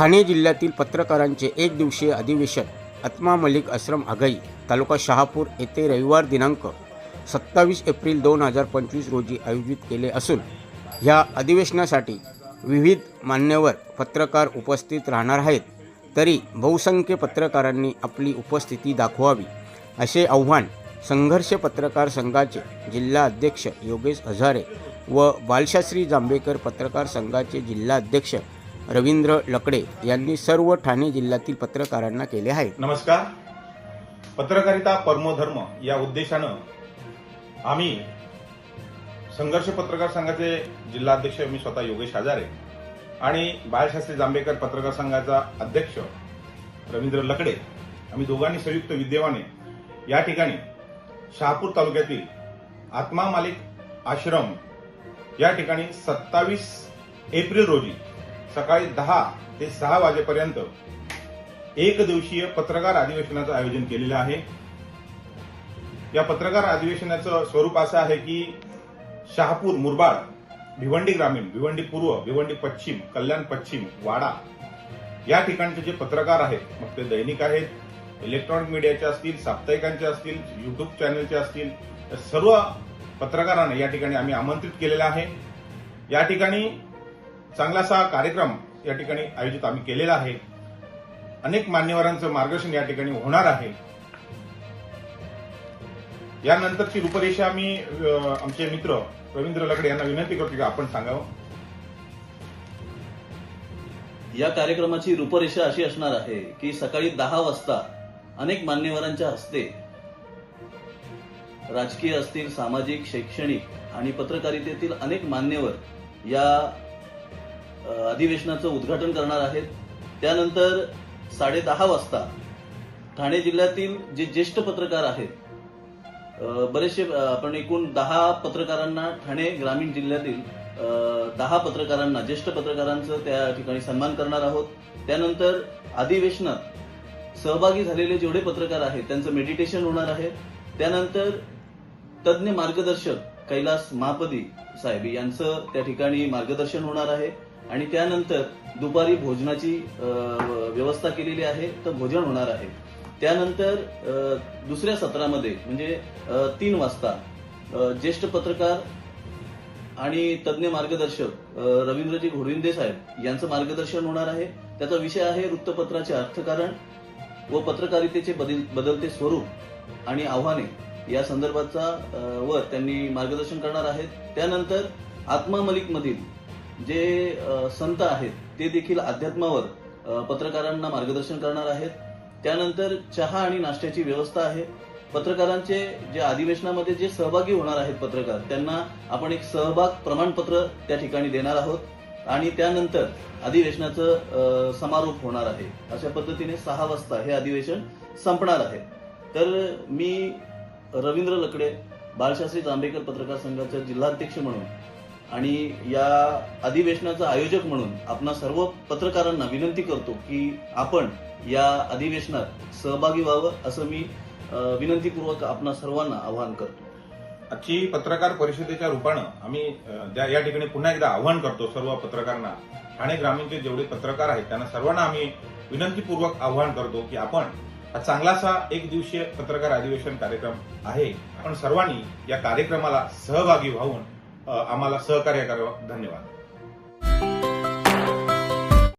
ठाणे जिल्ह्यातील पत्रकारांचे एक दिवसीय अधिवेशन आत्मा मलिक आश्रम आघाई तालुका शहापूर येथे रविवार दिनांक सत्तावीस एप्रिल दोन हजार पंचवीस रोजी आयोजित केले असून ह्या अधिवेशनासाठी विविध मान्यवर पत्रकार उपस्थित राहणार आहेत. तरी बहुसंख्य पत्रकारांनी आपली उपस्थिती दाखवावी असे आव्हान संघर्ष पत्रकार संघाचे जिल्हा अध्यक्ष योगेश हजारे व बालशास्त्री जांभेकर पत्रकार संघाचे जिल्हा अध्यक्ष रवींद्र लकडे यांनी सर्व ठाणे जिल्ह्यातील पत्रकारांना केले आहे. नमस्कार. पत्रकारिता परमोधर्म या उद्देशानं आम्ही संघर्ष पत्रकार संघाचे जिल्हाध्यक्ष मी स्वतः योगेश हजारे आणि बाळशास्त्री जांभेकर पत्रकार संघाचा अध्यक्ष रवींद्र लकडे. आम्ही दोघांनी संयुक्त विद्यमाने या ठिकाणी शहापूर तालुक्यातील आत्मा मालिक आश्रम या ठिकाणी सत्तावीस एप्रिल रोजी सकाळी दहा ते सहा वाजेपर्यंत एक दिवसीय पत्रकार अधिवेशनाचं आयोजन केलेलं आहे. या पत्रकार अधिवेशनाचं स्वरूप असं आहे की शहापूर मुरबाड भिवंडी ग्रामीण भिवंडी पूर्व भिवंडी पश्चिम कल्याण पश्चिम वाडा या ठिकाणचे जे पत्रकार आहेत मग ते दैनिक आहेत इलेक्ट्रॉनिक मीडियाचे असतील साप्ताहिकांचे असतील युट्यूब चॅनलचे असतील सर्व पत्रकारांना या ठिकाणी आम्ही आमंत्रित केलेलं आहे. या ठिकाणी चांगलासा कार्यक्रम या ठिकाणी आयोजित आम्ही केलेला आहे. अनेक मान्यवरांचं मार्गदर्शन या ठिकाणी होणार आहे. यानंतरची रूपरेषा मी आमचे मित्र रवींद्र लकडे यांना विनंती करतो की आपण सांगावं. या कार्यक्रमाची रूपरेषा अशी असणार आहे की सकाळी दहा वाजता अनेक मान्यवरांच्या हस्ते राजकीय असतील सामाजिक शैक्षणिक आणि पत्रकारितेतील अनेक मान्यवर या अधिवेशनाचं उद्घाटन करणार आहेत. त्यानंतर साडे दहा वाजता ठाणे जिल्ह्यातील जे ज्येष्ठ पत्रकार आहेत बरेचसे आपण एकूण दहा पत्रकारांना ठाणे ग्रामीण जिल्ह्यातील दहा पत्रकारांना ज्येष्ठ पत्रकारांचं त्या ठिकाणी सन्मान करणार आहोत. त्यानंतर अधिवेशनात सहभागी झालेले जेवढे पत्रकार आहेत त्यांचं मेडिटेशन होणार आहे. त्यानंतर तज्ज्ञ मार्गदर्शक कैलास महापदी साहेब यांचं त्या ठिकाणी मार्गदर्शन होणार आहे. आणि त्यानंतर दुपारी भोजनाची व्यवस्था केलेली आहे तर भोजन होणार आहे. त्यानंतर दुसऱ्या सत्रामध्ये म्हणजे तीन वाजता ज्येष्ठ पत्रकार आणि तज्ज्ञ मार्गदर्शक रवींद्रजी घोडिंदे साहेब यांचं मार्गदर्शन होणार आहे. त्याचा विषय आहे वृत्तपत्राचे अर्थकारण व पत्रकारितेचे बदल बदलते स्वरूप आणि आव्हाने. या संदर्भाचा वर त्यांनी मार्गदर्शन करणार आहेत. त्यानंतर आत्मा मलिक मधील जे संत आहेत ते देखील अध्यात्मावर पत्रकारांना मार्गदर्शन करणार आहेत. त्यानंतर चहा आणि नाश्त्याची व्यवस्था आहे. पत्रकारांचे जे अधिवेशनामध्ये जे सहभागी होणार आहेत पत्रकार त्यांना आपण एक सहभाग प्रमाणपत्र त्या ठिकाणी देणार आहोत. आणि त्यानंतर अधिवेशनाचं समारोप होणार आहे. अशा पद्धतीने सहा वाजता हे अधिवेशन संपणार आहे. तर मी रवींद्र लकडे बालशास्त्री जांभेकर पत्रकार संघाचे जिल्हाध्यक्ष म्हणून आणि या अधिवेशनाचा आयोजक म्हणून आपणा सर्व पत्रकारांना विनंती करतो की आपण या अधिवेशनात सहभागी व्हावं असं मी विनंतीपूर्वक आपणा सर्वांना आवाहन करतो. आजची पत्रकार परिषदेच्या रूपानं आम्ही या ठिकाणी पुन्हा एकदा आव्हान करतो सर्व पत्रकारांना ठाणे ग्रामीणचे जेवढे पत्रकार आहेत त्यांना सर्वांना आम्ही विनंतीपूर्वक आव्हान करतो की आपण चांगलासा एक दिवसीय पत्रकार अधिवेशन कार्यक्रम आहे. आपण सर्वांनी या कार्यक्रमाला सहभागी व्हावून आम्हाला सहकार्य करावं. धन्यवाद.